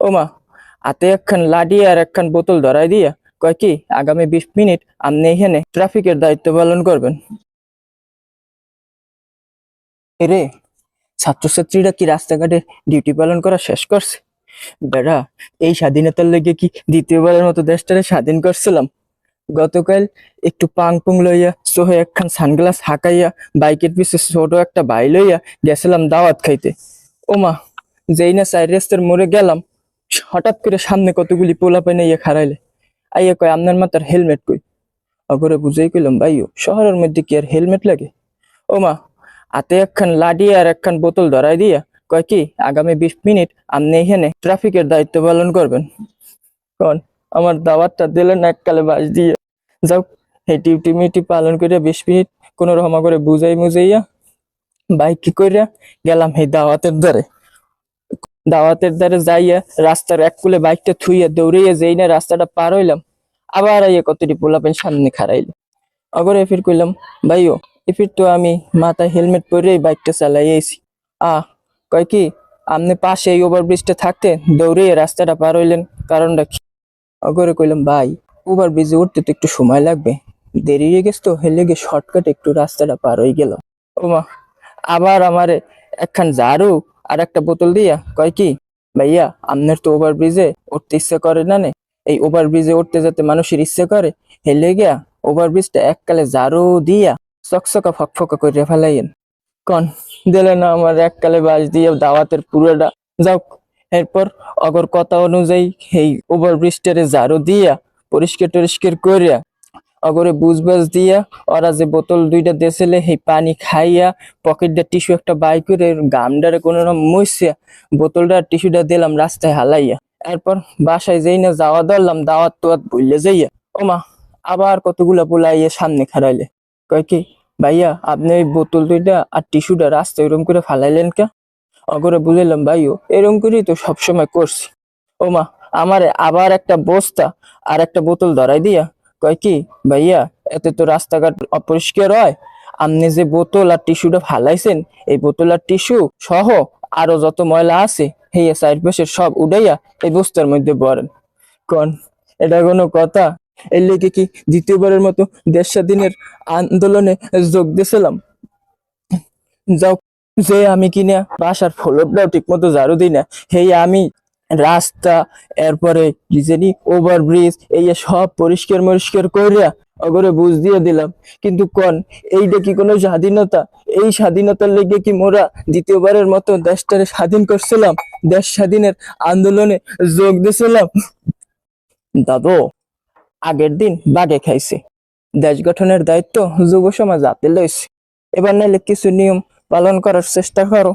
ও মা হাতে একখান লাডি আর একখান বোতল ধরাই দিয়া কয় কি, আগামী বিশ মিনিট আপনি এখানে ট্রাফিকের দায়িত্ব পালন করবেন। এরে, ছাত্রছাত্রীরা কি রাস্তাঘাটে ডিউটি পালন করা শেষ করছে? বেড়া, এই স্বাধীনতার লেগে কি দ্বিতীয়বারের মতো দেশটারে স্বাধীন করছিলাম? গতকাল একটু পাং পুং লইয়া সোহে একখান সানগ্লাস হাঁকাইয়া বাইকের পিছে ছোট একটা বাই লইয়া গেছিলাম দাওয়াত খাইতে। ওমা, যেই না চার রাস্তার মোড়ে গেলাম হঠাৎ করে সামনে কতগুলি পোলা পাই ইয়ে খারাইলে আইয়া কয় আপনার মাথার হেলমেট কই? অগরে বুঝাই কইলাম ভাইও শহরের মধ্যে কি আর হেলমেট লাগে? ও মা, হাতে একখান লাডি আর একখান বোতল ধরাই দিয়া কয় কি, আগামী বিশ মিনিট আপনি এখানে ট্রাফিকের দায়িত্ব পালন করবেন? কন, আমার দাওয়াতটা দিলেন এককালে বাস দিয়ে। যাও, এই ডিউটি মিউটি পালন করিয়া বিশ মিনিট কোনো রকম করে বুঝাই মুজাইয়া বাইক কি করিয়া গেলাম এই দাওয়াতের দ্বারে? দাওয়াতের দ্বারে যাইয়া রাস্তার এক কুলে বাইকটা থুইয়া দৌড়াইয়া যেই না রাস্তাটা পার হইলাম, আবার আইয়া কতটি পোলাপেন সামনে খারাইল অগরে এফির কইলাম, ভাইও, এফির তো আমি মাথায় হেলমেট পরে বাইকটা চালাই আইছি। আ, কয় কি, আপনি পাশে এই ওভারব্রিজটা থাকতে দৌড়ে রাস্তাটা পার হইলেন, কারণটা কি? অগরে কইলাম, ভাই ওভার ব্রিজে উঠতে তো একটু সময় লাগবে। দেরি হয়ে গেছে তো, হেলে গিয়ে শর্টকাট একটু রাস্তাটা পার হয়ে গেল। ও মা আবার আমারে একখান ঝাড়ু আর একটা বোতল দিয়া কয় কি, ভাইয়া আপনার তো ওভার ব্রিজে উঠতে ইচ্ছে করে না নে। এই ওভার ব্রিজে উঠতে যাতে মানুষের ইচ্ছে করে হেলে গিয়া ওভার ব্রিজটা এককালে ঝাড়ু দিয়া চকচকা ফকফকা করে ফেলাইয়েন। কন, দিলে না আমার এককালে বাস দিয়ে দাওয়াতের পুরোটা। যাও এরপর অগর কথা অনুযায়ী এই ওভার ব্রিজটারে ঝাড়ু দিয়া পরিষ্কার টরিষ্কার করিয়া অগরে বুঝবাজ দিয়া ওরা যে বোতল দুইটা দেশেলে সেই পানি খাইয়া পকেট দিয়ে টিস্যু একটা বাই করে গামডারে কোনো রকম মুছিয়া বোতলটা টিস্যুটা দিলাম রাস্তায় হালাইয়া। এরপর বাসায় যেই না যাওয়া ধরলাম, দাওয়াত তোয়াত ভুললে যাইয়া ওমা আবার কতগুলা পোলাইয়া সামনে খারাইলে কয় কি, ভাইয়া, আপনি ওই বোতল দুইটা আর টিস্যুটা রাস্তায় এরকম করে ফালাইলেন কে? অগরে বুঝলাম ভাইও, এরম করেই তো সবসময় করছি। ওমা আমারে আবার একটা বস্তা আর একটা বোতল ধরাই দিয়া কয় কি, ভাইয়া, এতে তো রাস্তাঘাট অপরিষ্কার হয়। আপনি যে বোতল আর টিস্যুটা ফালাইছেন, এই বোতল আর টিস্যু সহ আরও যত ময়লা আছে সেই সাইড পাশের সব উড়াইয়া এই বস্তার মধ্যে ভরেন। কন, এটা কোনো কথা? এর লেগে কি দ্বিতীয়বারের মতো দেশ স্বাধীনের আন্দোলনে যোগ দিয়েছিলাম? যাও, যে আমি কিনা বাসার ফলকটাও ঠিক মতো ঝাড়ু দিই না সেই আমি রাস্তা, এরপরে কি জানি ওভার ব্রিজ এই সব পরিষ্কার মরিষ্কার করিয়া অগরে বুঝ দিয়ে দিলাম। কিন্তু কোন এইটা কি কোনো স্বাধীনতা? এই স্বাধীনতার লেগে কি মোরা দ্বিতীয়বারের মতো দেশটারে স্বাধীন করছিলাম? দেশ স্বাধীনের আন্দোলনে যোগ দিয়েছিলাম দাদু, আগের দিন বাগে খাইছে। দেশ গঠনের দায়িত্ব যুব সমাজ হাতে লইছে। এবার নাইলে কিছু নিয়ম পালন করার চেষ্টা করো।